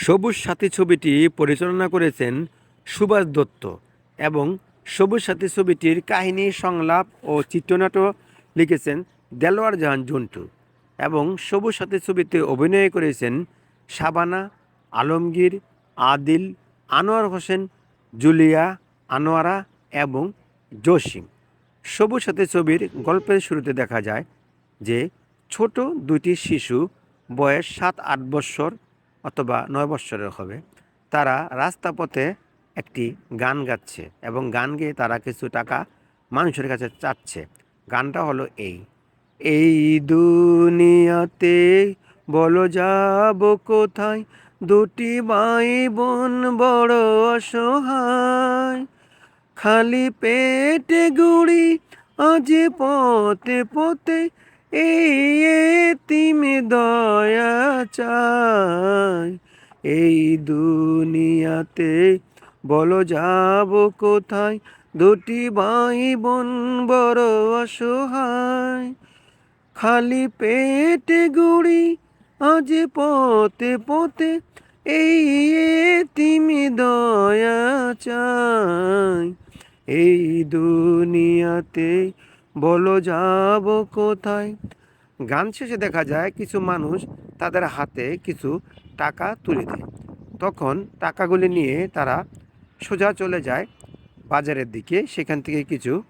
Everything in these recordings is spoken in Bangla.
সবুজ সাথী ছবিটি পরিচালনা করেছেন সুভাষ দত্ত এবং সবুজ সাথী ছবিটির কাহিনী, সংলাপ ও চিত্রনাট্য লিখেছেন দেলোয়ার জাহান জন্টু এবং সবুজ সাথী ছবিতে অভিনয় করেছেন শাবানা, আলমগীর, আদিল, আনোয়ার হোসেন, জুলিয়া, আনোয়ারা এবং জসিম। সবুজ সাথী ছবির গল্পের শুরুতে দেখা যায় যে ছোট দুটি শিশু বয়স সাত আট বৎসর অথবা নয় বৎসরের হবে, তারা রাস্তা পথে একটি গান গাচ্ছে এবং গান গেয়ে তারা কিছু টাকা মানুষের কাছে চাচ্ছে। গানটা হলো এই এই দুনিয়াতে বলো যাব কোথায়? দুটি ভাই বোন বড় অসহায়। খালি পেটে গুড়ি, আজ পথে পথে এই তিমে দয়া চাই, এই দুনিয়াতে বলো যাব কোথায়? দুটি ভাই বোন বড় অসহায়, খালি পেটে গুড়ি আজ পথে পথে, এই তিমি দয়া চাই, এই দুনিয়াতে বলো যাব কোথায়? গান শেষে দেখা যায় কিছু মানুষ তাদের হাতে কিছু টাকা তুলে দেয়। তখন টাকাগুলি নিয়ে তারা সোজা চলে যায় বাজারের দিকে। সেখান থেকে কিছু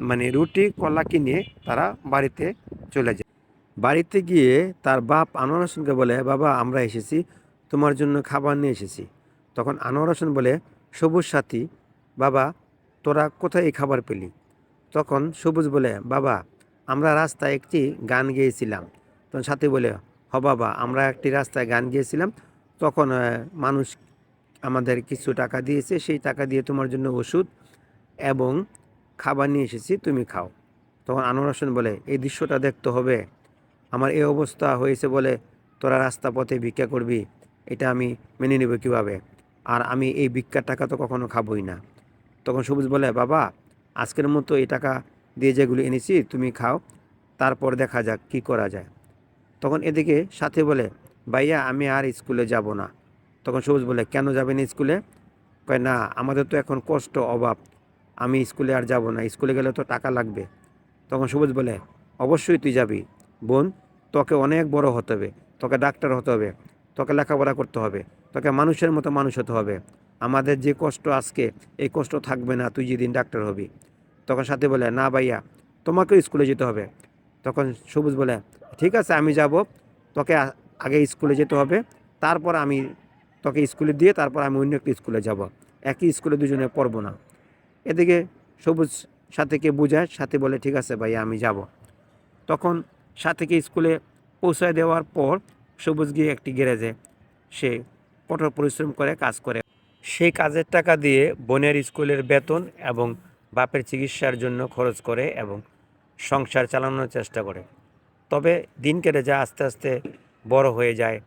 মানে রুটি, কলা কিনে তারা বাড়িতে চলে যায়। বাড়িতে গিয়ে তার বাপ আনোয়ার হোসেনকে বলে, বাবা, আমরা এসেছি, তোমার জন্য খাবার নিয়ে এসেছি। তখন আনোয়ার হোসেন বলে, সবুজ সাথী, বাবা, তোরা কোথায় এই খাবার পেলি? তখন সবুজ বলে, বাবা, আমরা রাস্তায় একটি গান গেয়েছিলাম। তখন সাথী বলে, হ বাবা, আমরা একটি রাস্তায় গান গিয়েছিলাম। তখন মানুষ আমাদের কিছু টাকা দিয়েছে, সেই টাকা দিয়ে তোমার জন্য ওষুধ এবং খাবার নিয়ে এসেছি, তুমি খাও। তখন আনোয়ার বলে, এই দৃশ্যটা দেখতে হবে। আমার এই অবস্থা হয়েছে বলে তোরা রাস্তা পথে ভিক্ষা করবি। এটা আমি মেনে নেব কীভাবে? আর আমি এই ভিক্ষার টাকা তো কখনো খাবই না। তখন সবুজ বলে, বাবা আজকের মতো এই টাকা দিয়ে যেগুলো এনেছি, তুমি খাও। তারপর দেখা যাক কি করা যায়। তখন এদিকে সাথে বলে, ভাইয়া, আমি আর স্কুলে যাব না। তখন সবুজ বলে, কেন যাবেন স্কুলে? কয়, না, আমাদের তো এখন কষ্ট, অভাব। আমি স্কুলে আর যাব না, স্কুলে গেলে তো টাকা লাগবে। তখন সবুজ বলে, অবশ্যই তুই যাবি। বোন, তোকে অনেক বড় হতে হবে। তোকে ডাক্তার হতে হবে। তোকে লেখাপড়া করতে হবে। তোকে মানুষের মতো মানুষ হতে হবে। আমাদের যে কষ্ট আজকে, এই কষ্ট থাকবে না, তুই যেদিন ডাক্তার হবি। তখন সাথে বলে, না ভাইয়া, তোমাকেও স্কুলে যেতে হবে। তখন সবুজ বলে, ঠিক আছে, আমি যাব। তোকে আগে স্কুলে যেতে হবে। তারপর আমি তোকে স্কুলে দিয়ে, তারপর আমি অন্য একটা স্কুলে যাব। একই স্কুলে দুজনে পড়ব না। এদিকে সবুজ সাথীকে বোঝায়, সাথী বলে, ঠিক আছে ভাইয়া, আমি যাব। তখন সাথীকে স্কুলে পৌঁছায় দেওয়ার পর সবুজ গিয়ে একটি গ্যারেজে, সে কঠোর পরিশ্রম করে, কাজ করে। সেই কাজের টাকা দিয়ে বোনের স্কুলের বেতন এবং বাপের চিকিৎসার জন্য খরচ করে এবং সংসার চালানোর চেষ্টা করে। তবে দিন কেটে যায়, আস্তে আস্তে বড় হয়ে যায়।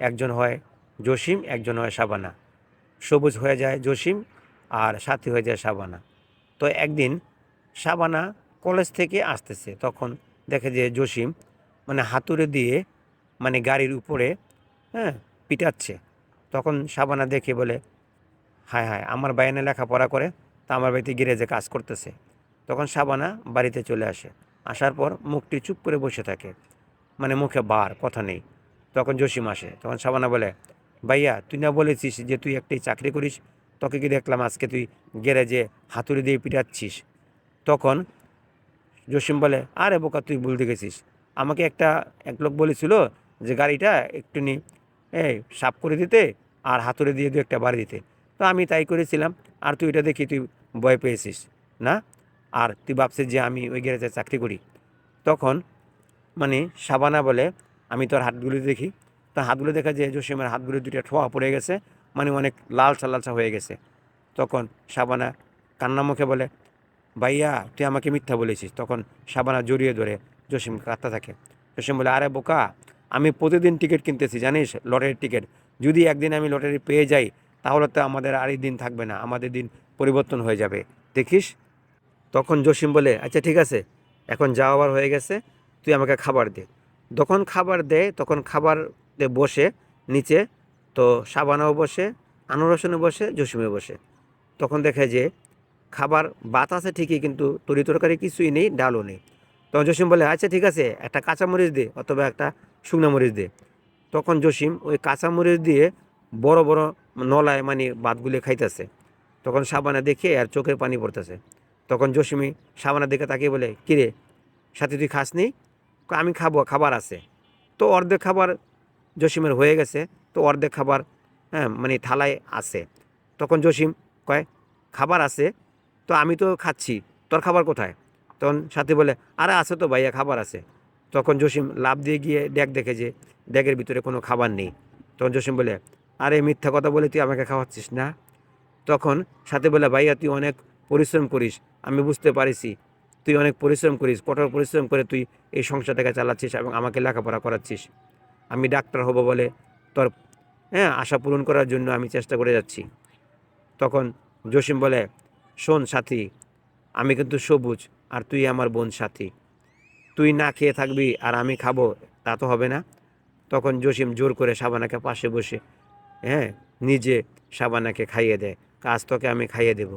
একজন হয় জসিম, একজন হয় সাবানা। সবুজ হয়ে যায় জসিম আর সাথী হয়ে যায় সাবানা। তো একদিন সাবানা কলেজ থেকে আসতেছে, তখন দেখে যে জসিম মানে হাতুড়ে দিয়ে মানে গাড়ির উপরে হ্যাঁ পিটাচ্ছে। তখন সাবানা দেখে বলে হায় হায়, আমার বাইনে লেখাপড়া করে তা আমার বাড়িতে গ্যারেজে কাজ করতেছে। তখন সাবানা বাড়িতে চলে আসে। আসার পর মুখটি চুপ করে বসে থাকে। মানে মুখে বার, কথা নেই। তখন জসিম আসে। তখন সাবানা বলে, ভাইয়া, তুই না বলেছিস যে তুই একটি চাকরি করিস? তোকে কি দেখলাম আজকে তুই গ্যারেজে হাতুড়ি দিয়ে পিটাচ্ছিস? তখন জসিম বলে, আরে বোকা, তুই ভুল দেখেছিস। আমাকে একটা, এক লোক বলেছিল যে গাড়িটা একটুনি এই সাফ করে দিতে আর হাতুড়ে দিয়ে দু একটা বাড়ি দিতে। তো আমি তাই করেছিলাম। আর তুই এটা দেখি, তুই ভয় পেয়েছিস, না? আর তুই ভাবছিস যে আমি ওই গ্যারেজে চাকরি করি। তখন মানে সাবানা বলে, আমি তোর হাতগুলো দেখি। তো হাতগুলো দেখা যায় জসিমের হাতগুলো দুটো ঠোয়া পড়ে গেছে মানে অনেক লালচা লালচা হয়ে গেছে। তখন সাবানা কান্না মুখে বলে, ভাইয়া, তুই আমাকে মিথ্যা বলেছিস। তখন সাবানা জড়িয়ে ধরে জসিম কাঁদতে থাকে। জসিম বলে, আরে বোকা, আমি প্রতিদিন টিকিট কিনতেছি, জানিস? লটারির টিকিট। যদি একদিন আমি লটারি পেয়ে যাই তাহলে তো আমাদের আর এই দিন থাকবে না, আমাদের দিন পরিবর্তন হয়ে যাবে। দেখিস? তখন জসিম বলে আচ্ছা ঠিক আছে, এখন যাওয়ার হয়ে গেছে, তুই আমাকে খাবার দে। যখন খাবার দেয় তখন খাবার বসে, নিচে তো সাবানাও বসে আনোয়ার হোসেনও বসে জসিমে বসে। তখন দেখে যে খাবার ভাত আছে ঠিকই, কিন্তু তরি তরকারি কিছুই নেই, ডালও নেই। তখন জসিম বলে আচ্ছা ঠিক আছে, একটা কাঁচামরিচ দে অথবা একটা শুকনো মরিচ দে। তখন জসিম ওই কাঁচামরিচ দিয়ে বড় বড় নলায় মানে ভাতগুলি খাইতেছে। তখন সাবানা দেখে আর চোখের পানি পড়তেছে। তখন জসিমি সাবানার দিকে তাকিয়ে বলে কিরে সাথে তুই খাসনি? কয়, আমি খাব খাবার আছে। তো অর্ধেক খাবার জসিমের হয়ে গেছে তো অর্ধেক খাবার হ্যাঁ মানে থালায় আছে। তখন জসিম কয় খাবার আছে? তো আমি তো খাচ্ছি তোর খাবার কোথায়? তখন সাথী বলে আরে আছে তো ভাইয়া খাবার আছে। তখন জসিম লাভ দিয়ে গিয়ে ড্যাগ দেখে যে ড্যাগের ভিতরে কোনো খাবার নেই। তখন জসিম বলে আরে মিথ্যা কথা বলে তুই আমাকে খাওয়াচ্ছিস না? তখন সাথে বলে, ভাইয়া, তুই অনেক পরিশ্রম করিস। আমি বুঝতে পারিছি। তুই অনেক পরিশ্রম করিস। কঠোর পরিশ্রম করে তুই এই সংসারটাকে চালাচ্ছিস এবং আমাকে লেখাপড়া করাচ্ছিস। আমি ডাক্তার হব বলে তোর হ্যাঁ আশা পূরণ করার জন্য আমি চেষ্টা করে যাচ্ছি। তখন জসিম বলে, শোন সাথী, আমি কিন্তু সবুজ আর তুই আমার বোন সাথী। তুই না খেয়ে থাকবি আর আমি খাব, তা তো হবে না? তখন জসিম জোর করে সাবানাকে পাশে বসে হ্যাঁ নিজে সাবানাকে খাইয়ে দেয় কাজ তোকে আমি খাইয়ে দেব।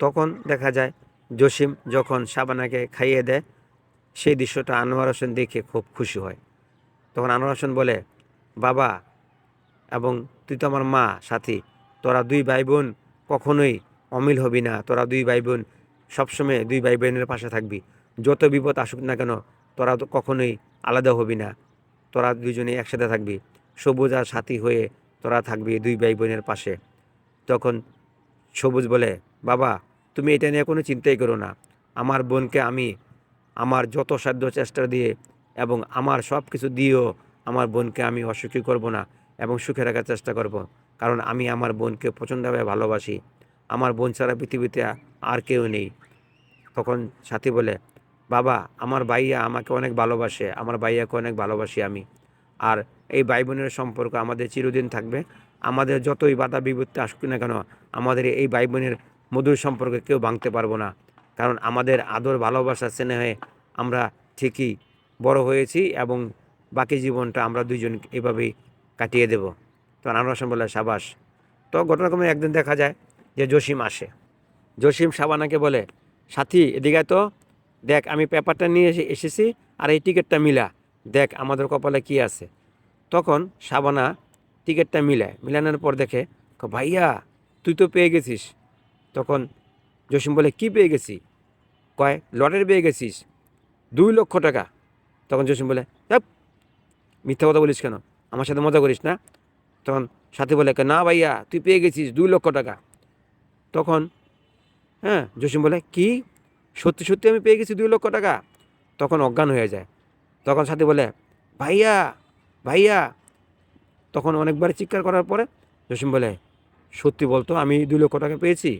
তখন দেখা যায়, জসিম যখন সাবানাকে খাইয়ে দেয়, সেই দৃশ্যটা আনোয়ার হোসেন দেখে খুব খুশি হয়। তখন আনোয়ার হোসেন বলে, বাবা এবং তুই তো আমার মা, সাথী, তোরা দুই ভাই বোন কখনোই অমিল হবি না। তোরা দুই ভাই বোন সবসময় দুই ভাই বোনের পাশে থাকবি। যত বিপদ আসুক না কেন, তোরা তো কখনোই আলাদা হবি না। তোরা দুজনে একসাথে থাকবি। সবুজ আর সাথী হয়ে তোরা থাকবি দুই ভাই বোনের পাশে। তখন সবুজ বলে, বাবা, তুমি এটা নিয়ে কোনো চিন্তাই করো না। আমার বোনকে আমি আমার যত সাধ্য চেষ্টা দিয়ে এবং আমার সব কিছু দিয়েও আমার বোনকে আমি অসুখী করব না এবং সুখে রাখার চেষ্টা করব। কারণ আমি আমার বোনকে প্রচণ্ডভাবে ভালোবাসি। আমার বোন ছাড়া পৃথিবীতে আর কেউ নেই। তখন সাথী বলে, বাবা, আমার ভাইয়া আমাকে অনেক ভালোবাসে। আমার ভাইয়াকে অনেক ভালোবাসি আমি। আর এই ভাই বোনের সম্পর্ক আমাদের চিরদিন থাকবে। আমাদের যতই বাধা বিপত্তি আসুক না কেন, আমাদের এই ভাই বোনের মধুর সম্পর্কে কেউ ভাঙতে পারব না। কারণ আমাদের আদর, ভালোবাসা, স্নেহে আমরা ঠিকই বড় হয়েছি এবং বাকি জীবনটা আমরা দুইজন এভাবেই কাটিয়ে দেব। তো আনোয়ার বলে সাবাস। তো ঘটনাক্রমে একদিন দেখা যায় যে জসিম আসে। জসিম সাবানাকে বলে, সাথী, এদিকে তো। দেখ, আমি পেপারটা নিয়ে এসে, এসেছি আর এই টিকিটটা মিলা। দেখ আমাদের কপালে কি আছে। তখন সাবানা টিকিটটা মিলায়। মিলানোর পর দেখে ভাইয়া তুই তো পেয়ে গেছিস। তখন জসিম বলে কি পেয়ে গেছি? কয় লটারি পেয়ে গেছিস দুই লক্ষ টাকা। তখন জসিম বলে "ধ্যাৎ, মিথ্যা কথা বলিস কেন? আমার সাথে মজা করিস না? তখন সাথী বলে না ভাইয়া তুই পেয়ে গেছিস দুই লক্ষ টাকা। তখন হ্যাঁ জসিম বলে কি? সত্যি সত্যি আমি পেয়ে গেছি দুই লক্ষ টাকা? তখন অজ্ঞান হয়ে যায়। তখন সাথী বলে, ভাইয়া ভাইয়া। তখন অনেকবার চিৎকার করার পরে জসিম বলে, সত্যি বলতো, আমি দুই লক্ষ টাকা পেয়েছি।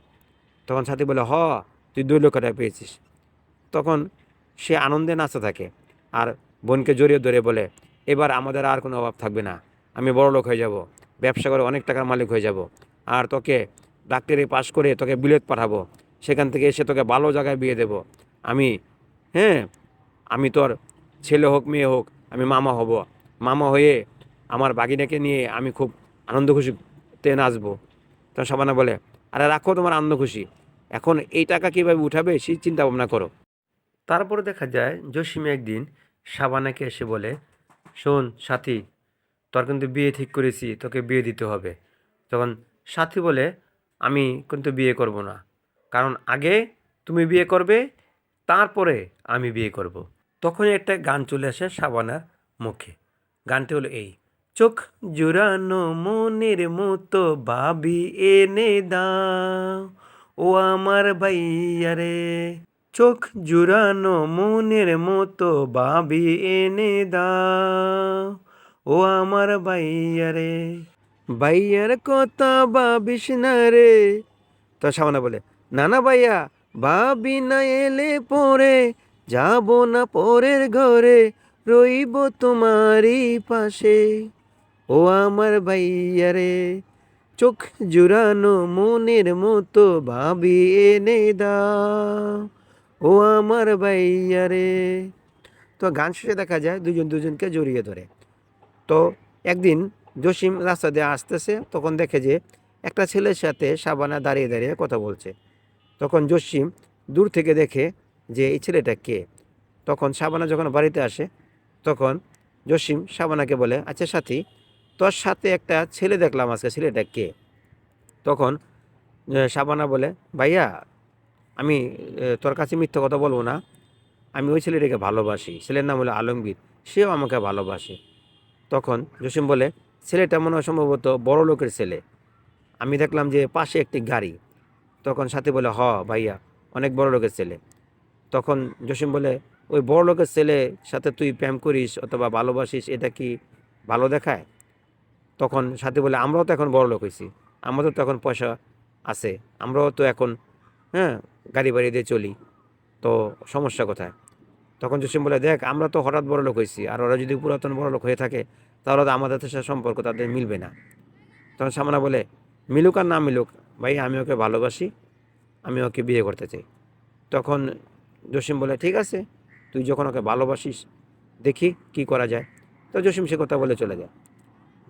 তখন সাথী বলে, হ, তুই দুই লক্ষ টাকা পেয়েছিস। তখন সে আনন্দে নাচতে থাকে আর বোনকে জড়িয়ে ধরে বলে, এবার আমাদের আর কোনো অভাব থাকবে না, আমি বড় লোক হয়ে যাব, ব্যবসা করে অনেক টাকার মালিক হয়ে যাব, আর তোকে ডাক্তারি পাশ করে তোকে বিলেত পাঠাবো, সেখান থেকে এসে তোকে ভালো জায়গায় বিয়ে দেব। আমি হ্যাঁ আমি তোর ছেলে হোক, মেয়ে হোক, আমি মামা হব। মামা হয়ে আমার বাগিনাকে নিয়ে আমি খুব আনন্দ খুশিতে নাচবো। তখন সাবানা বলে, আরে রাখো তোমার আনন্দ খুশি। এখন এই টাকা কীভাবে উঠাবে সেই চিন্তা ভাবনা করো। তারপরে দেখা যায়, জসিমে একদিন সাবানাকে এসে বলে, শোন সাথী, তোর কিন্তু বিয়ে ঠিক করেছি, তোকে বিয়ে দিতে হবে। তখন সাথী বলে, আমি কিন্তু বিয়ে করব না। কারণ আগে তুমি বিয়ে করবে, তারপরে আমি বিয়ে করব। তখনই একটা গান চলে আসে সাবানার মুখে। গানটি হলো এই, চোখ জুড়ানো মনের মতো ভাবি এনে দাও, ও আমার ভাইয়া রে। চোখ জুড়ানো মনের মতো ভাবি এনে দাও, ও আমার ভাইয়া রে। ভাইয়ার কথা ভাবিস না রে। তো সাবানা বলে, না না ভাইয়া, ভাবি না এলে পরে যাব না পরের ঘরে, রইব তোমারই পাশে। ও আমার ভাইয়া রে, চোখ জুড়ানো মনের মতো ভাবি এনে দাও। ও আমার ভাইয়া রে। তো গান শেষে দেখা যায় দুজন দুজনকে জড়িয়ে ধরে। তো একদিন জসিম রাস্তা দিয়ে আসতেছে, তখন দেখে যে একটা ছেলের সাথে সাবানা দাঁড়িয়ে দাঁড়িয়ে কথা বলছে। তখন জসিম দূর থেকে দেখে যে এই ছেলেটা কে? তখন সাবানা যখন বাড়িতে আসে, তখন জসিম সাবানাকে বলে আচ্ছা সাথী, তোর সাথে একটা ছেলে দেখলাম আজকে, ছেলেটা কে? তখন শাবানা বলে, ভাইয়া, আমি তোর কাছে মিথ্যা কথা বলব না। আমি ওই ছেলেটাকে ভালোবাসি। ছেলের নাম হলো আলমগীর। সেও আমাকে ভালোবাসে। তখন জসিম বলে, ছেলেটা মনে হয় সম্ভবত বড় লোকের ছেলে। আমি দেখলাম যে পাশে একটি গাড়ি। তখন সাথে বলে, হ ভাইয়া, অনেক বড় লোকের ছেলে। তখন জসিম বলে, ওই বড় লোকের ছেলে সাথে তুই প্রেম করিস অথবা ভালোবাসিস, এটা কি ভালো দেখায়? তখন সাথে বলে, আমরাও তো এখন বড় লোক হয়েছি, আমাদের তো এখন পয়সা আছে, আমরাও তো এখন হ্যাঁ গাড়ি বাড়ি দিয়ে চলি, তো সমস্যা কোথায়? তখন জসিম বলে, দেখ, আমরা তো হঠাৎ বড় লোক হয়েছি, আর ওরা যদি পুরাতন বড় লোক হয়ে থাকে, তাহলে তো আমাদের সাথে সম্পর্ক তাদের মিলবে না। তখন সামনা বলে, মিলুক আর না মিলুক, ভাই, আমি ওকে ভালোবাসি, আমি ওকে বিয়ে করতে চাই। তখন জসিম বলে, ঠিক আছে, তুই যখন ওকে ভালোবাসিস, দেখি কি করা যায়। তো জসিম সে কথা বলে চলে যায়।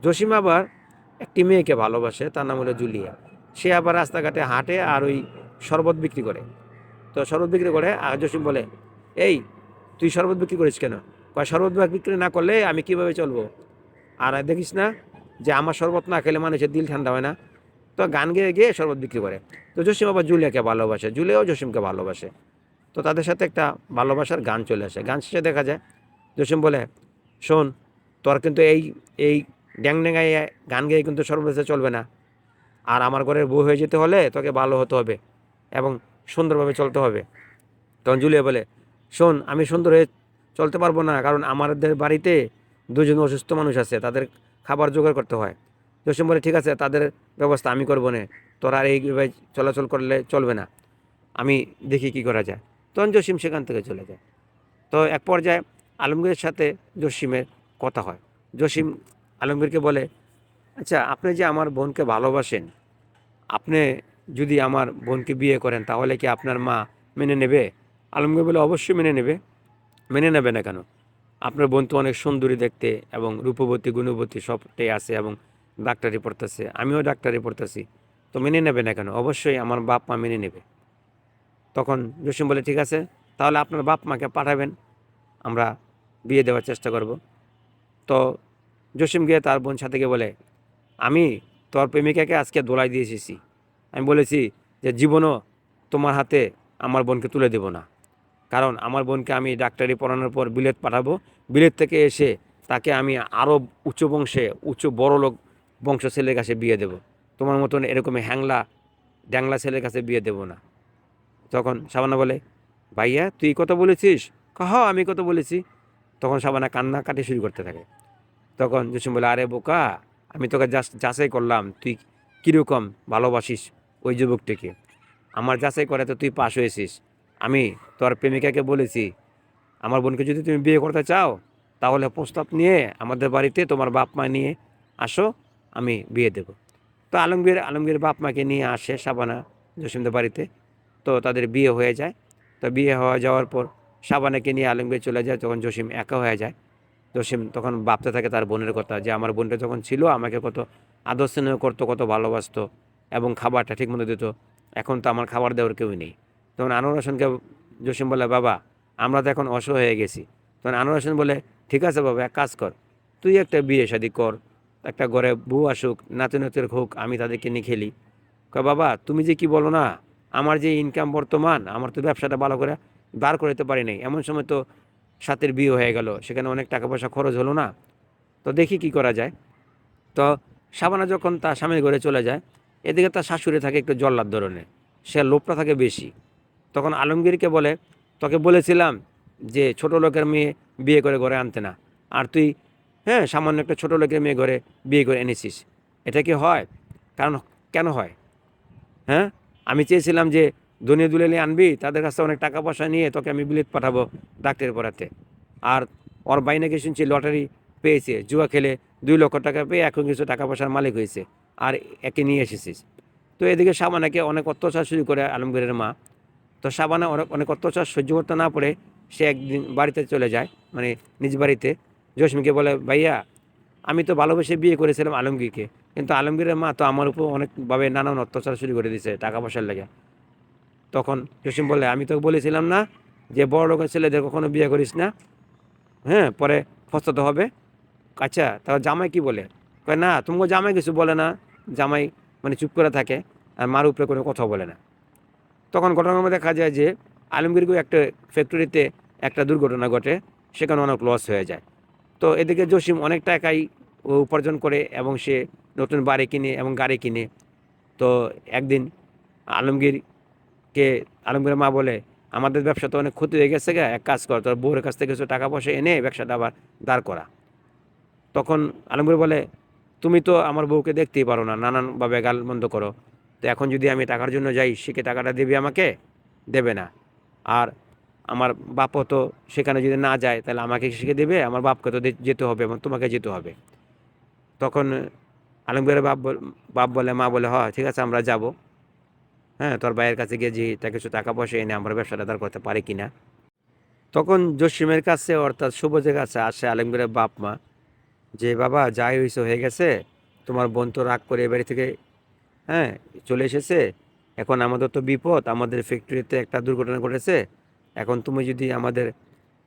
জসিম আবার একটি মেয়েকে ভালোবাসে, তার নাম হলো জুলিয়া। সে আবার রাস্তাঘাটে হাঁটে আর ওই শরবত বিক্রি করে। তো শরবত বিক্রি করে, আর জসিম বলে, এই, তুই শরবত বিক্রি করিস কেন? কয়, শরবত বিক্রি না করলে আমি কীভাবে চলবো? আর দেখিস না যে আমার শরবত না খেলে মানুষের দিল ঠান্ডা হয় না। তো গান গেয়ে গিয়ে শরবত বিক্রি করে। তো জসিম আবার জুলিয়াকে ভালোবাসে, জুলিয়াও জসিমকে ভালোবাসে। তো তাদের সাথে একটা ভালোবাসার গান চলে আসে। গান শেষে দেখা যায়, জসিম বলে, শোন, তোর কিন্তু এই এই ড্যাং ড্যাঙ্গাই গান গেয়ে কিন্তু সর্বদেশে চলবে না। আর আমার ঘরের বউ হয়ে যেতে হলে তোকে ভালো হতে হবে এবং সুন্দরভাবে চলতে হবে। তখন জুলিয়া বলে, শোন, আমি সুন্দর হয়ে চলতে পারব না কারণ আমাদের বাড়িতে দুজন অসুস্থ মানুষ আছে, তাদের খাবার জোগাড় করতে হয়। জসিম বলে, ঠিক আছে, তাদের ব্যবস্থা আমি করব না। তোরা আর এইভাবে চলাচল করলে চলবে না। আমি দেখি কি করা যায়। তখন জসিম সেখান থেকে চলে যায়। তো এক পর্যায়ে আলমগীরের সাথে জসিমের কথা হয়। জসিম আলমগীরকে বলে আচ্ছা আপনি যে আমার বোনকে ভালোবাসেন, আপনি যদি আমার বোনকে বিয়ে করেন, তাহলে কি আপনার মা মেনে নেবে? আলমগীর বলে, অবশ্যই মেনে নেবে। মেনে নেবে না কেন? আপনার বোন তো অনেক সুন্দরী দেখতে এবং রূপবতী, গুণবতী সবটাই আছে এবং ডাক্তারি পড়তেছে। আমিও ডাক্তারি পড়তেছি। তো মেনে নেবে না কেন? অবশ্যই আমার বাপ মা মেনে নেবে। তখন জসিম বলে, ঠিক আছে, তাহলে আপনার বাপ মাকে পাঠাবেন, আমরা বিয়ে দেওয়ার চেষ্টা করব। তো জসিম গিয়ে তার বোন সাথীকে বলে, আমি তোর প্রেমিকাকে আজকে দোলাই দিয়ে এসেছি। আমি বলেছি যে, জীবনও তোমার হাতে, আমার বোনকে তুলে দেব না। কারণ আমার বোনকে আমি ডাক্তারি পড়ানোর পর বিলেত পাঠাবো। বিলেত থেকে এসে তাকে আমি আরও উচ্চ বংশে, উচ্চ বড় লোক বংশ ছেলের কাছে বিয়ে দেব। তোমার মতন এরকম হ্যাংলা ড্যাংলা ছেলের কাছে বিয়ে দেব না। তখন সাবানা বলে, ভাইয়া, তুই কত বলেছিস? হ, আমি কত বলেছি। তখন সাবানা কান্না কাটি শুরু করতে থাকে। তখন জসিম বলে, আরে বোকা, আমি তোকে যাচাই করলাম, তুই কীরকম ভালোবাসিস ওই যুবকটিকে? আমার যাচাই করে তো তুই পাশ হয়েছিস। আমি তোর প্রেমিকাকে বলেছি, আমার বোনকে যদি তুমি বিয়ে করতে চাও, তাহলে প্রস্তাব নিয়ে আমাদের বাড়িতে তোমার বাপ মা নিয়ে আসো, আমি বিয়ে দেব। তো আলমগীর আলমগীর বাপ মাকে নিয়ে আসে সাবানা জসিমদের বাড়িতে। তো তাদের বিয়ে হয়ে যায়। তো বিয়ে হয়ে যাওয়ার পর সাবানাকে নিয়ে আলমগীর চলে যায়, তখন জসিম একা হয়ে যায়। জসিম তখন ভাবতে থাকে তার বোনের কথা যে আমার বোনটা যখন ছিল আমাকে কত আদর স্নেহ করতো, কত ভালোবাসতো এবং খাবারটা ঠিকমতো দিত। এখন তো আমার খাবার দেওয়ার কেউই নেই। তখন আনোয়ার হোসেনকে জসিম বলে, বাবা, আমরা তো এখন অসহ হয়ে গেছি। তখন আনোয়ার হোসেন বলে, ঠিক আছে বাবা, এক কাজ কর। তুই একটা বিয়ে শাদি কর, একটা ঘরে বউ আসুক নাতি নাতির হোক, আমি তাদেরকে নিয়ে খেলি। বাবা, তুমি যে কি বলো না আমার যে ইনকাম বর্তমান, আমার তো ব্যবসাটা ভালো করে দাঁড় করতে পারি নাই। এমন সময় তো সাথের বিয়ে হয়ে গেল, সেখানে অনেক টাকা পয়সা খরচ হলো না। তো দেখি কি করা যায়। তো সাবানা যখন তার স্বামীর ঘরে চলে যায়, এদিকে তার শাশুড়ি থাকে একটু জল্লাদ ধরনের, সে লোভটা থাকে বেশি। তখন আলমগীরকে বলে, তোকে বলেছিলাম যে ছোট লোকের মেয়ে বিয়ে করে ঘরে আনতে না। আর তুই হ্যাঁ সামান্য একটা ছোট লোকের মেয়ে ঘরে বিয়ে করে এনেছিস। এটা কি হয়? কারণ, কেন হয়? হ্যাঁ? আমি চেয়েছিলাম যে ধনী দুলেলি আনবি, তাদের কাছে অনেক টাকা পয়সা নিয়ে তোকে আমি বিলেত পাঠাবো ডাক্তারের পড়াতে। আর ওর বাই নাকি শুনছি লটারি পেয়েছে, জুয়া খেলে দুই লক্ষ টাকা পেয়ে এখন কিছু টাকা পয়সার মালিক হয়েছে আর একে নিয়ে এসেছিস। তো এদিকে সাবানাকে অনেক অত্যাচার শুরু করে আলমগীরের মা। তো সাবানা অনেক অনেক অত্যাচার সহ্য করতে না পড়ে সে একদিন বাড়িতে চলে যায় মানে নিজ বাড়িতে। জসমিকে বলে, ভাইয়া, আমি তো ভালোবেসে বিয়ে করেছিলাম আলমগীরকে কিন্তু আলমগীরের মা তো আমার উপর অনেকভাবে নানান অত্যাচার শুরু করে দিয়েছে টাকা পয়সার লেগে। তখন জসিম বলে আমি তো বলেছিলাম না যে বড় লোকের ছেলেদের কখনো বিয়ে করিস না। হ্যাঁ পরে ফসতে হবে। আচ্ছা তাও জামাই কি বলে? কয়, না, তোমাকে জামাই কিছু বলে না। জামাই মানে চুপ করে থাকে আর মার উপরে কোনো কথা বলে না। তখন ঘটনার মধ্যে দেখা যায় যে আলমগীরকে একটা ফ্যাক্টরিতে একটা দুর্ঘটনা ঘটে, সেখানে অনেক লস হয়ে যায়। তো এদিকে জসিম অনেক টাকাই উপার্জন করে এবং সে নতুন বাড়ি কিনে এবং গাড়ি কিনে। তো একদিন আলমগীরকে আলমগীরের মা বলে, আমাদের ব্যবসা তো অনেক ক্ষতি হয়ে গেছে গা, এক কাজ কর, তোর বউয়ের কাছ থেকে কিছু টাকা পয়সা এনে ব্যবসাটা আবার দাঁড় করা। তখন আলমগীর বলে, তুমি তো আমার বউকে দেখতেই পারো না, নানানভাবে গাল বন্ধ করো। তো এখন যদি আমি টাকার জন্য যাই, সে টাকাটা দেবে আমাকে? দেবে না। আর আমার বাপও তো সেখানে যদি না যায়, তাহলে আমাকে শিখে দেবে? আমার বাপকে তো যেতে হবে এবং তোমাকে যেতে হবে। তখন আলমগীরের বাপ বাপ বলে, মা বলে, হয়, ঠিক আছে, আমরা যাব। হ্যাঁ তোর ভাইয়ের কাছে গিয়ে যে তা কিছু টাকা পয়সা এনে আমরা ব্যবসাটা দাঁড় করতে পারি কি না তখন জসিমের কাছে, অর্থাৎ শুভজের কাছে আসে আলমগীরের বাপ মা, যে, বাবা, যাই হয়েছে হয়ে গেছে। তোমার বোন তো রাগ করে বাড়ি থেকে হ্যাঁ চলে এসেছে। এখন আমাদের তো বিপদ, আমাদের ফ্যাক্টরিতে একটা দুর্ঘটনা ঘটেছে। এখন তুমি যদি আমাদের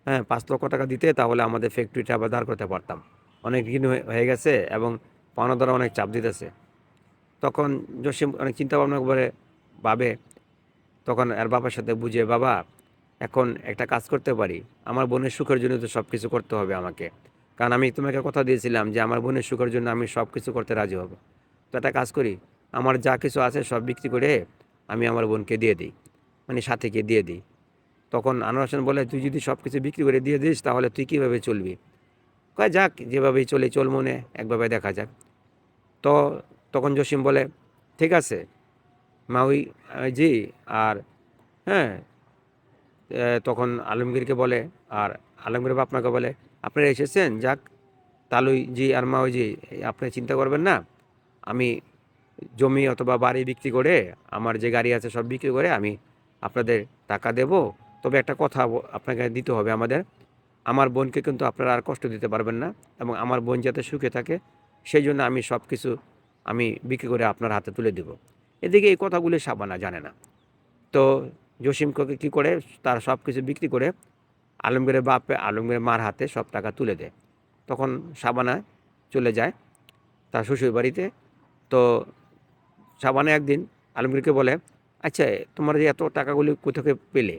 হ্যাঁ পাঁচ লক্ষ টাকা দিতে, তাহলে আমাদের ফ্যাক্টরিটা আবার দাঁড় করতে পারতাম। অনেক দিন হয়ে গেছে এবং পাওনা দ্বারা অনেক চাপ দিতেছে। তখন জসিম অনেক চিন্তা ভাবনা করে ভাবে, তখন আর বাবার সাথে বুঝে, বাবা, এখন একটা কাজ করতে পারি। আমার বোনের সুখের জন্য তো সব কিছু করতে হবে আমাকে। কারণ আমি তোমাকে কথা দিয়েছিলাম যে আমার বোনের সুখের জন্য আমি সব কিছু করতে রাজি হব। তো একটা কাজ করি, আমার যা কিছু আছে সব বিক্রি করে আমি আমার বোনকে দিয়ে দিই। মানে সাথীকে দিয়ে দিই। তখন আনোয়ার হোসেন বলে, তুই যদি সব কিছু বিক্রি করে দিয়ে দিস, তাহলে তুই কীভাবে চলবি? কয়, যাক, যেভাবেই চলে চল মনে একভাবে দেখা যাক। তো তখন জসিম বলে, ঠিক আছে, মাউই জি, আর হ্যাঁ। তখন আলমগীরকে বলে, আর আলমগীর আপনাকে বলে, আপনারা এসেছেন? যাক, তালুই জি আর মাউই জি, আপনি চিন্তা করবেন না। আমি জমি অথবা বাড়ি বিক্রি করে, আমার যে গাড়ি আছে সব বিক্রি করে আমি আপনাদের টাকা দেব। তবে একটা কথা আপনাকে দিতে হবে আমাদের। আমার বোনকে কিন্তু আপনারা আর কষ্ট দিতে পারবেন না এবং আমার বোন যাতে সুখে থাকে সেই জন্য আমি সব কিছু আমি বিক্রি করে আপনার হাতে তুলে দেব। এদিকে এই কথাগুলি সাবানা জানে না। তো জসিমকে কী করে? তার সব কিছু বিক্রি করে আলমগীরের বাপে আলমগীরের মার হাতে সব টাকা তুলে দেয়। তখন সাবানা চলে যায় তার শ্বশুর বাড়িতে। তো সাবানা একদিন আলমগীরকে বলে আচ্ছা তোমার যে এত টাকাগুলি কোথাকে পেলে?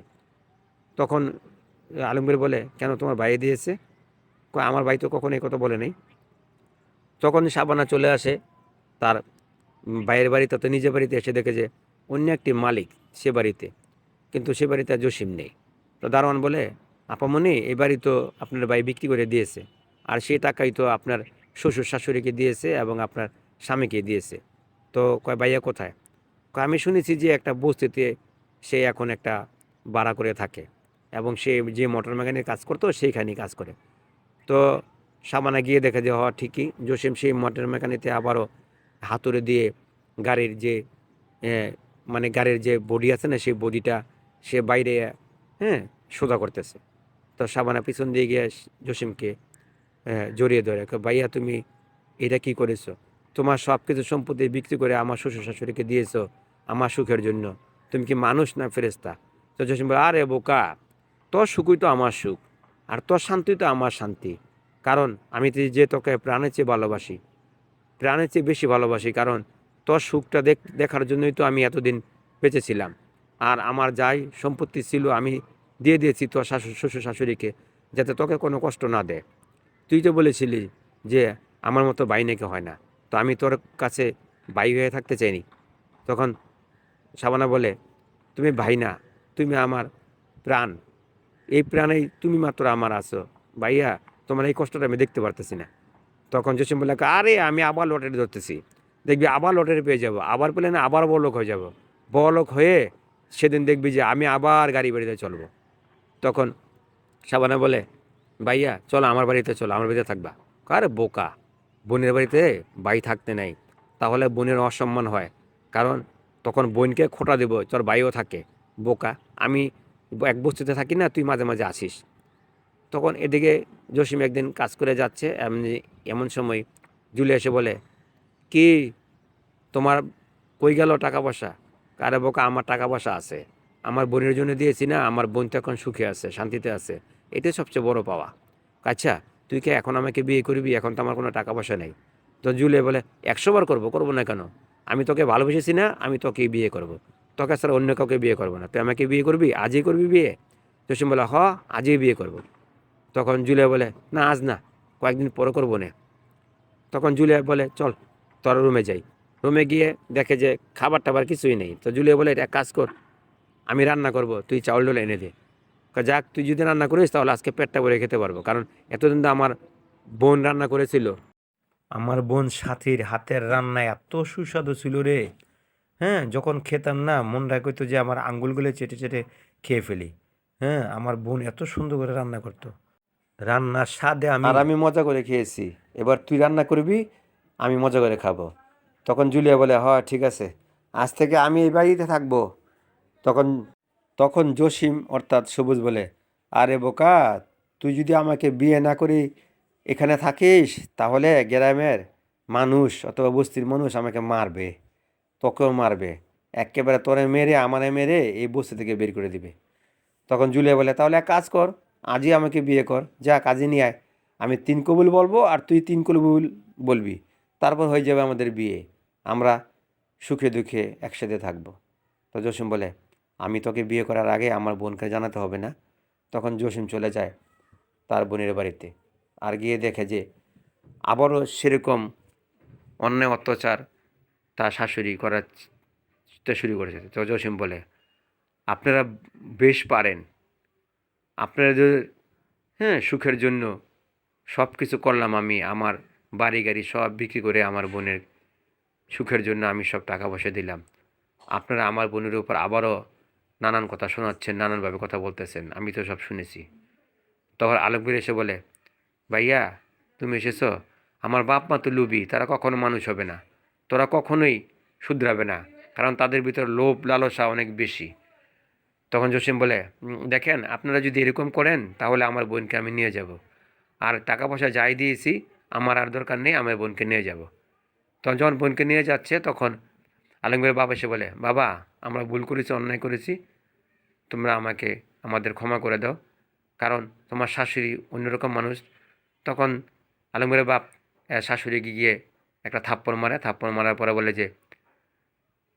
তখন আলমগীর বলে, কেন তোমার ভাই দিয়েছে? আমার ভাই তো কখনো এই কথা বলে নেই। তখন সাবানা চলে আসে। তার ভাইয়ের বাড়িতে তো নিজের বাড়িতে এসে দেখে যে অন্য একটি মালিক সে বাড়িতে, কিন্তু সে বাড়িতে জসিম নেই। তো দারোয়ান বলে আপামনি এই বাড়ি তো আপনার ভাই বিক্রি করে দিয়েছে, আর সেই টাকাই তো আপনার শ্বশুর শাশুড়িকে দিয়েছে এবং আপনার স্বামীকে দিয়েছে। তো কয়, ভাইয়া কোথায়? আমি শুনেছি যে একটা বস্তিতে সে এখন একটা ভাড়া করে থাকে এবং সে যে মোটর মেকানিক কাজ করতো, সেইখানেই কাজ করে। তো সামানা গিয়ে দেখে যে হওয়া ঠিকই। জসিম সেই মোটর মেকানিতে আবারও হাতুড়ে দিয়ে গাড়ির যে মানে গাড়ির যে বডি আছে না, সেই বডিটা সে বাইরে হ্যাঁ সোজা করতেছে। তো সাবানা পিছন দিয়ে গিয়ে জসিমকে জড়িয়ে ধরে ভাইয়া, তুমি এটা কি করেছ? তোমার সব কিছু সম্পত্তি বিক্রি করে আমার শ্বশুর শাশুড়িকে দিয়েছ আমার সুখের জন্য। তুমি কি মানুষ না ফেরেস্তা তো জসিম বলে, আরে বোকা, তোর সুখই তো আমার সুখ, আর তোর শান্তি তো আমার শান্তি। কারণ আমি যে তোকে প্রাণের চেয়ে ভালোবাসি। প্রাণের চেয়ে বেশি ভালোবাসি কারণ তোর সুখটা দেখ দেখার জন্যই তো আমি এতদিন বেঁচেছিলাম। আর আমার যাই সম্পত্তি ছিল আমি দিয়ে দিয়েছি তোর শাশু শ্বশুর শাশুড়িকে যাতে তোকে কোনো কষ্ট না দেয়। তুই তো বলেছিলি যে আমার মতো বাই নাকি হয় না। তো আমি তোর কাছে ভাই হয়ে থাকতে চাইনি। তখন সাবানা বলে, তুমি ভাই না, তুমি আমার প্রাণ। এই প্রাণেই তুমি মাত্র আমার আছো। ভাইয়া তোমার এই কষ্টটা আমি দেখতে পারতেছি না। তখন জসিম বলে আরে, আমি আবার লটারি ধরতেছি। দেখবি, আবার লটারি পেয়ে যাব। আবার পেলে না, আবার বড়লোক হয়ে যাব। বড়লোক হয়ে সেদিন দেখবি যে আমি আবার গাড়ি বাড়িতে চলবো। তখন সাবানা বলে, ভাইয়া, চলো আমার বাড়িতে চলো, আমার বাড়িতে থাকবা। কার বোকা? বোনের বাড়িতে বাই থাকতে নাই। তাহলে বোনের অসম্মান হয়। কারণ তখন বোনকে খোটা দেবো চল ভাইও থাকে। বোকা, আমি এক বস্তিতে থাকি না, তুই মাঝে মাঝে আসিস। তখন এদিকে জসিম একদিন কাজ করে যাচ্ছে, এমনি এমন সময় জুলে এসে বলে, কি তোমার কই গেল টাকা পয়সা? কারে বোকা আমার টাকা পয়সা আছে? আমার বোনের জন্য দিয়েছি না, আমার বোন তো এখন সুখে আছে, শান্তিতে আছে। এটাই সবচেয়ে বড় পাওয়া। আচ্ছা তুই কি এখন আমাকে বিয়ে করবি? এখন তো আমার কোনো টাকা পয়সা নেই। তো জুলে বলে, একশো বার করব করব না কেন? আমি তোকে ভালোবেসেছি না, আমি তোকে বিয়ে করব। তোকে ছাড়া অন্য কাউকে বিয়ে করব না। তুই আমাকে বিয়ে করবি? আজই করবি বিয়ে? জসিম বলে, হ, আজই বিয়ে করব। তখন জুলিয়া বলে, না, আজ না, কয়েকদিন পরে করব না। তখন জুলিয়া বলে, চল, তোর রুমে যাই। রুমে গিয়ে দেখে যে খাবার টাবার কিছুই নেই। তো জুলিয়া বলে, এটা কাজ কর, আমি রান্না করব, তুই চাউল ডাল এনে দে। যাক, তুই যদি রান্না করিস, তাহলে আজকে পেটটা ভরে খেতে পারব। কারণ এতদিন তো আমার বোন রান্না করেছিল। আমার বোন সাথীর হাতের রান্না এত সুস্বাদু ছিল রে। হ্যাঁ যখন খেতাম না মন রাখতো যে আমার আঙ্গুলগুলো চেটে চেটে খেয়ে ফেলি। হ্যাঁ আমার বোন এত সুন্দর করে রান্না করতো। রান্নার স্বাদে আমি আর আমি মজা করে খেয়েছি। এবার তুই রান্না করবি, আমি মজা করে খাব। তখন জুলিয়া বলে, হ, ঠিক আছে। আজ থেকে আমি এই বাড়িতে থাকব। তখন তখন জসিম, অর্থাৎ সবুজ বলে, আরে বোকা, তুই যদি আমাকে বিয়ে না করি, এখানে থাকিস, তাহলে গ্রামের মানুষ অথবা বস্তির মানুষ আমাকে মারবে। তোকেও মারবে। একেবারে তোরে মেরে, আমারে মেরে এই বস্তি থেকে বের করে দিবে। তখন জুলিয়া বলে, তাহলে এক কাজ কর আজই আমাকে বিয়ে কর, যা কাজে নিয়ে আয়। আমি তিন কবুল বলব আর তুই তিন কবুল বলবি। তারপর হয়ে যাবে আমাদের বিয়ে। আমরা সুখে দুঃখে একসাথে থাকব। তো জসিম বলে, আমি তোকে বিয়ে করার আগে আমার বোনকে জানাতে হবে না? তখন জসিম চলে যায় তার বোনের বাড়িতে। আর গিয়ে দেখে যে আবারও সেরকম অন্যায় অত্যাচার তার শাশুড়ি করার শুরু করেছে। তো জসিম বলে, আপনারা বেশ পারেন। আপনাদের হ্যাঁ সুখের জন্য সব কিছু করলাম আমি, আমার বাড়ি গাড়ি সব বিক্রি করে আমার বোনের সুখের জন্য আমি সব টাকা পয়সা দিলাম। আপনারা আমার বোনের উপর আবারও নানান কথা শোনাচ্ছেন, নানানভাবে কথা বলতেছেন, আমি তো সব শুনেছি। তখন আলমগীর এসে বলে, ভাইয়া, তুমি এসেছ? আমার বাপ মা তো লুবি তারা কখনো মানুষ হবে না। তোরা কখনোই শুধরাবে না, কারণ তাদের ভিতর লোভ, লালসা অনেক বেশি। তখন জসিম বলে দেখেন, আপনারা যদি এরকম করেন, তাহলে আমার বোনকে আমি নিয়ে যাব। আর টাকা পয়সা যাই দিয়েছি, আমার আর দরকার নেই আমার বোনকে নিয়ে যাব। তখন যখন বোনকে নিয়ে যাচ্ছে, তখন আলমগীরের বাবা এসে বলে, বাবা, আমরা ভুল করেছি, অন্যায় করেছি। তোমরা আমাকে, আমাদের ক্ষমা করে দাও। কারণ তোমার শাশুড়ি অন্যরকম মানুষ। তখন আলমগীরের বাপ শাশুড়িকে গিয়ে একটা থাপ্পড় মারে। থাপ্পড় মারার পরে বলে যে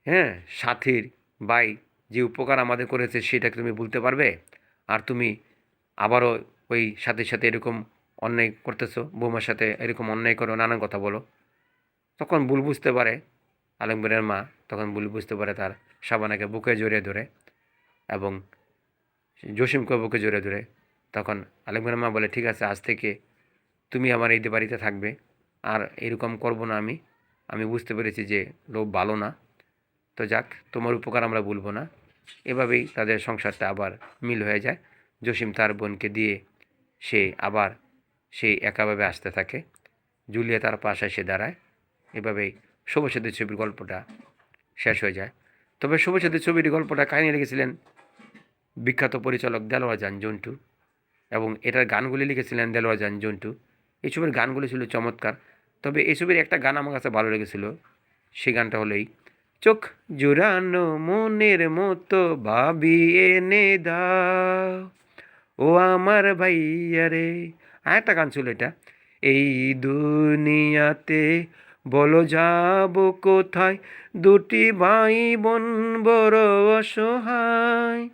হ্যাঁ সাথীর বাই যে উপকার আমাদের করেছে সেটাকে তুমি বলতে পারবে? আর তুমি আবারও ওই সাথে সাথে এরকম অন্যায় করতেছো, বৌমার সাথে এরকম অন্যায় করো, নানান কথা বলো। তখন ভুল বুঝতে পারে আলমগীরের মা, তখন ভুল বুঝতে পারে তার সাবানাকে বুকে জড়িয়ে ধরে এবং জসিমকে বুকে জড়িয়ে ধরে। তখন আলমগীরের মা বলে, ঠিক আছে, আজ থেকে তুমি আমার এই বাড়িতে থাকবে। আর এরকম করব না আমি। আমি বুঝতে পেরেছি যে লোভ ভালো না। তো যাক, তোমার উপকার আমরা বলব না। এভাবেই তাদের সংসারটা আবার মিল হয়ে যায়। জসিম তার বোনকে দিয়ে সে আবার সেই একাভাবে আসতে থাকে। জুলিয়া তার পাশে এসে দাঁড়ায়। এভাবেই শুভসাথী ছবির গল্পটা শেষ হয়ে যায়। তবে শুভসাথী ছবির গল্পটা কাহিনী লিখেছিলেন বিখ্যাত পরিচালক দেলোয়া জান জন্টু এবং এটার গানগুলি লিখেছিলেন দেলোয়া জান জন্টু। এই ছবির গানগুলি ছিল চমৎকার। তবে এই ছবির একটা গান আমার কাছে ভালো লেগেছিল। সেই গানটা হলোই চোখ জুড়ানো মনের মতো ভাবি এনে দাও। ও আমার ভাইয়া রে। আর একটা গান ছিল এটা। এই দুনিয়াতে বলো যাব কোথায়? দুটি ভাই বোন বড় অসহায়।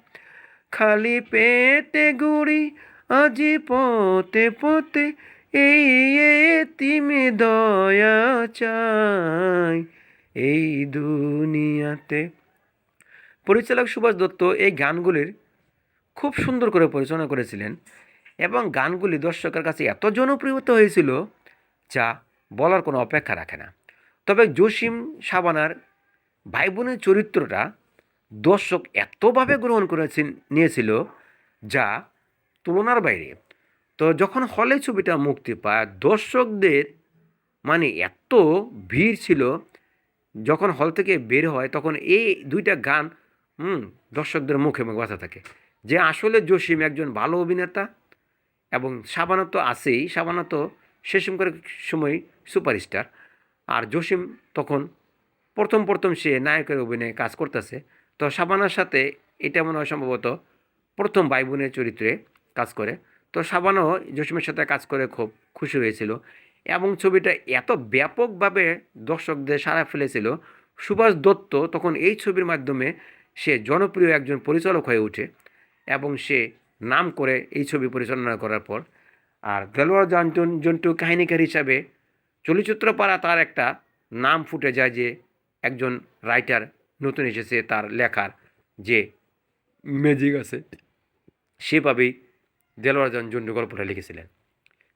খালি পেটে গুড়ি, আজি পতে পতে এই এতিমে দয়া চাই। এই দুনিয়াতে। পরিচালক সুভাষ দত্ত এই গানগুলির খুব সুন্দর করে পরিচালনা করেছিলেন এবং গানগুলি দর্শকের কাছে এত জনপ্রিয়তা হয়েছিল যা বলার কোনো অপেক্ষা রাখে না। তবে জসিম সাবানার ভাই বোনের চরিত্রটা দর্শক এতভাবে গ্রহণ করেছেন, নিয়েছিল যা তুলনার বাইরে। তো যখন হলে ছবিটা মুক্তি পায়, দর্শকদের মানে এত ভিড় ছিল যখন হল থেকে বের হয়, তখন এই দুইটা গান, হুম, দর্শকদের মুখে মুখে কথা থাকে। যে আসলে জসিম একজন ভালো অভিনেতা এবং শাবানা তো আছেই শাবানা তো সে সময় সুপারস্টার। আর জসিম তখন প্রথম প্রথম সে নায়কের অভিনয়ে কাজ করতেছে। তো শাবানার সাথে এটা মনে হয় সম্ভবত প্রথম ভাই বোনের চরিত্রে কাজ করে। তো শাবানাও জসিমের সাথে কাজ করে খুব খুশি হয়েছিল। এবং ছবিটা এত ব্যাপকভাবে দর্শকদের সাড়া ফেলেছিল, সুভাষ দত্ত তখন এই ছবির মাধ্যমে সে জনপ্রিয় একজন পরিচালক হয়ে ওঠে এবং সে নাম করে এই ছবি পরিচালনা করার পর। আর দেলোয়ার জান জন- জন্টু কাহিনীকার হিসাবে চলচ্চিত্র পাড়া তার একটা নাম ফুটে যায় যে একজন রাইটার নতুন এসেছে তার লেখার, যে ম্যাজিক আছে। সেভাবেই দেলোয়ার জান জন্টু গল্পটা লিখেছিলেন।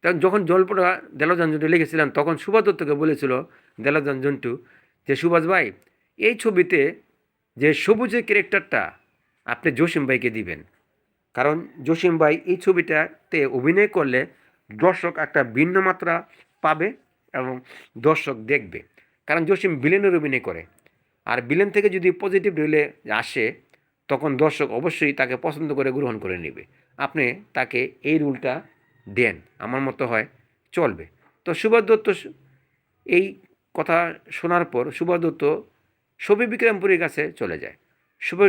তখন যখন জল্পটা দেলোয়ার জান জন্টু লিখেছিলেন, তখন সুভাষ দত্তকে বলেছিল দেলোয়ার জান জন্টু যে, সুভাষ ভাই, এই ছবিতে যে সবুজের ক্যারেক্টারটা আপনি জসিম ভাইকে দিবেন। কারণ জসিম ভাই এই ছবিটাতে অভিনয় করলে দর্শক একটা ভিন্ন মাত্রা পাবে এবং দর্শক দেখবে। কারণ জসিম ভিলেনের অভিনয় করে। আর ভিলেন থেকে যদি পজিটিভ রিলে আসে, তখন দর্শক অবশ্যই তাকে পছন্দ করে গ্রহণ করে নেবে। আপনি তাকে এই রুলটা দেন আমার মতো হয় চলবে। তো সুভাষ দত্ত এই কথা শোনার পর সুভাষ দত্ত ছবি বিক্রমপুরীর কাছে চলে যায়।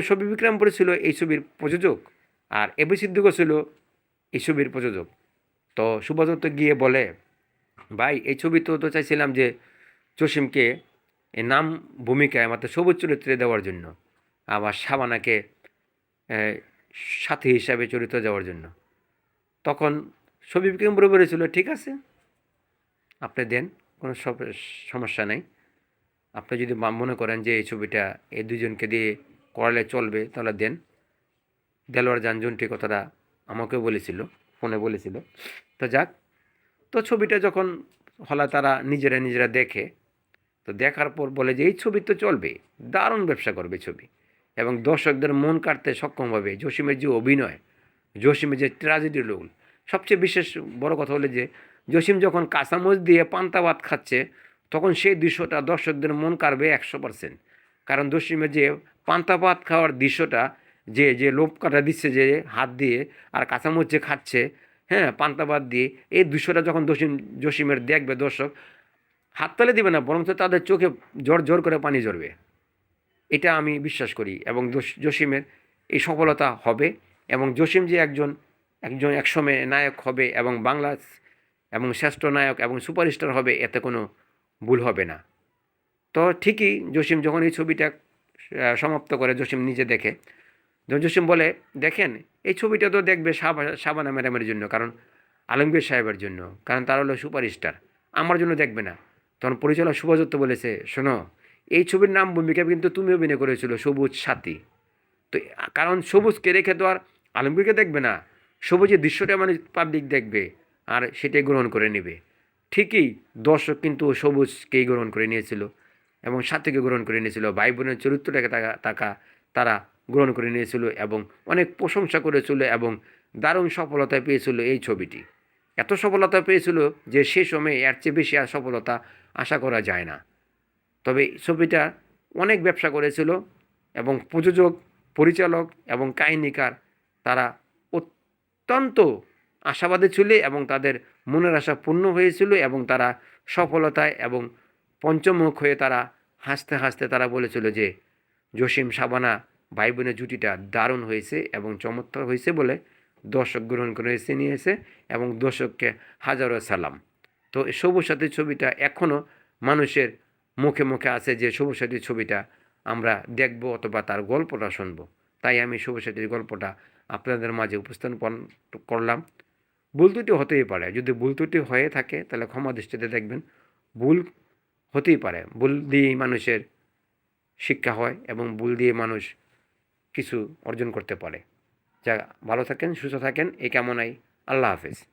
ছবি বিক্রমপুরী ছিল এই ছবির প্রযোজক আর এবি সিদ্দিকও ছিল এই ছবির প্রযোজক। তো সুভাষ দত্ত গিয়ে বলে ভাই এই ছবি তো তো চাইছিলাম যে জসিমকে নাম ভূমিকায় মাত্র সবুজ চরিত্রে দেওয়ার জন্য আবার শাবানাকে আহ, সাথী হিসাবে চরিত্র দেওয়ার জন্য। তখন ছবি বিক্রমপুরী বলেছিল ঠিক আছে? আপনি দেন, কোনো সমস্যা নেই। আপনি যদি মনে করেন যে এই ছবিটা এই দুজনকে দিয়ে করালে চলবে, তাহলে দেন। দেলোয়ার জানজনটি কথাটা আমাকেও বলেছিল, ফোনে বলেছিল। তো যাক, তো ছবিটা যখন হলা তারা নিজেরা নিজেরা দেখে, তো দেখার পর বলে যে এই ছবি তো চলবে, দারুণ ব্যবসা করবে ছবি। এবং দর্শকদের মন কাটতে সক্ষম হবে। জসিমের যে অভিনয়, জসিমের যে ট্র্যাজেডি রোল সবচেয়ে বিশেষ বড় কথা হলো যে, জসিম যখন কাঁচামচ দিয়ে পান্তা ভাত খাচ্ছে, তখন সেই দৃশ্যটা দর্শকদের মন কাড়বে একশো পার্সেন্ট কারণ জসিমের যে পান্তা ভাত খাওয়ার দৃশ্যটা, যে যে লোভ কাটা দিচ্ছে যে হাত দিয়ে আর কাঁচামচ যে খাচ্ছে হ্যাঁ পান্তা ভাত দিয়ে, এই দৃশ্যটা যখন জসিম, জসিমের দেখবে দর্শক হাততালি দিবে না, বরঞ্চ তাদের চোখে জোর জোর করে পানি ঝরবে। এটা আমি বিশ্বাস করি এবং জসিমের এই সফলতা হবে এবং জসিম যে একজন একজন একসময় নায়ক হবে এবং বাংলা এবং শ্রেষ্ঠ নায়ক এবং সুপারস্টার হবে, এতে কোনো ভুল হবে না। তো ঠিকই জসিম যখন এই ছবিটা সমাপ্ত করে জসিম নিজে দেখে জসিম বলে, দেখেন, এই ছবিটা তো দেখবে সাবা, সাবানা ম্যাডামের জন্য, কারণ আলমগীর সাহেবের জন্য, কারণ তার হলো সুপারস্টার, আমার জন্য দেখবে না। তখন পরিচালক সুভাষ দত্ত বলেছে, শোনো, এই ছবির নাম ভূমিকা কিন্তু তুমি অভিনয় করেছিল সবুজ সাথী। তো, কারণ সবুজকে রেখে তো আর আলমগীরকে দেখবে না। সবুজের দৃশ্যটা মানে পাবলিক দেখবে আর সেটাই গ্রহণ করে নেবে। ঠিকই দর্শক কিন্তু সবুজকেই গ্রহণ করে নিয়েছিল এবং সাথীকে গ্রহণ করে নিয়েছিল ভাই বোনের চরিত্রটাকে তাকা তারা গ্রহণ করে নিয়েছিল এবং অনেক প্রশংসা করেছিল এবং দারুণ সফলতা পেয়েছিল এই ছবিটি। এত সফলতা পেয়েছিল যে সে সময়ে এর চেয়ে বেশি আর সফলতা আশা করা যায় না। তবে ছবিটা অনেক ব্যবসা করেছিল এবং প্রযোজক, পরিচালক এবং কাহিনীকার তারা অত্যন্ত আশাবাদী ছিল এবং তাদের মনের আশা পূর্ণ হয়েছিল এবং তারা সফলতায় এবং পঞ্চমুখ হয়ে তারা হাসতে হাসতে তারা বলেছিল যে, জসিম সাবানা ভাই বোনের জুটিটা দারুণ হয়েছে এবং চমৎকার হয়েছে বলে দর্শক গ্রহণ করে এসে নিয়েছে এবং দর্শককে হাজারো সালাম। তো সবুজ ছবিটা এখনও মানুষের মুখে মুখে আছে যে সবুজ ছবিটা আমরা দেখব অথবা তার গল্পটা শুনব। তাই আমি সবুজ গল্পটা আপনাদের মাঝে উপস্থাপন করলাম। ভুল ত্রুটি হতেই পারে। যদি ভুল ত্রুটি হয়ে থাকে, তাহলে ক্ষমা দৃষ্টিতে দেখবেন, ভুল হতেই পারে। ভুল দিয়েই মানুষের শিক্ষা হয় এবং ভুল দিয়ে মানুষ কিছু অর্জন করতে পারে। যা ভালো থাকেন, সুস্থ থাকেন। এই কামনাই আল্লাহ হাফেজ।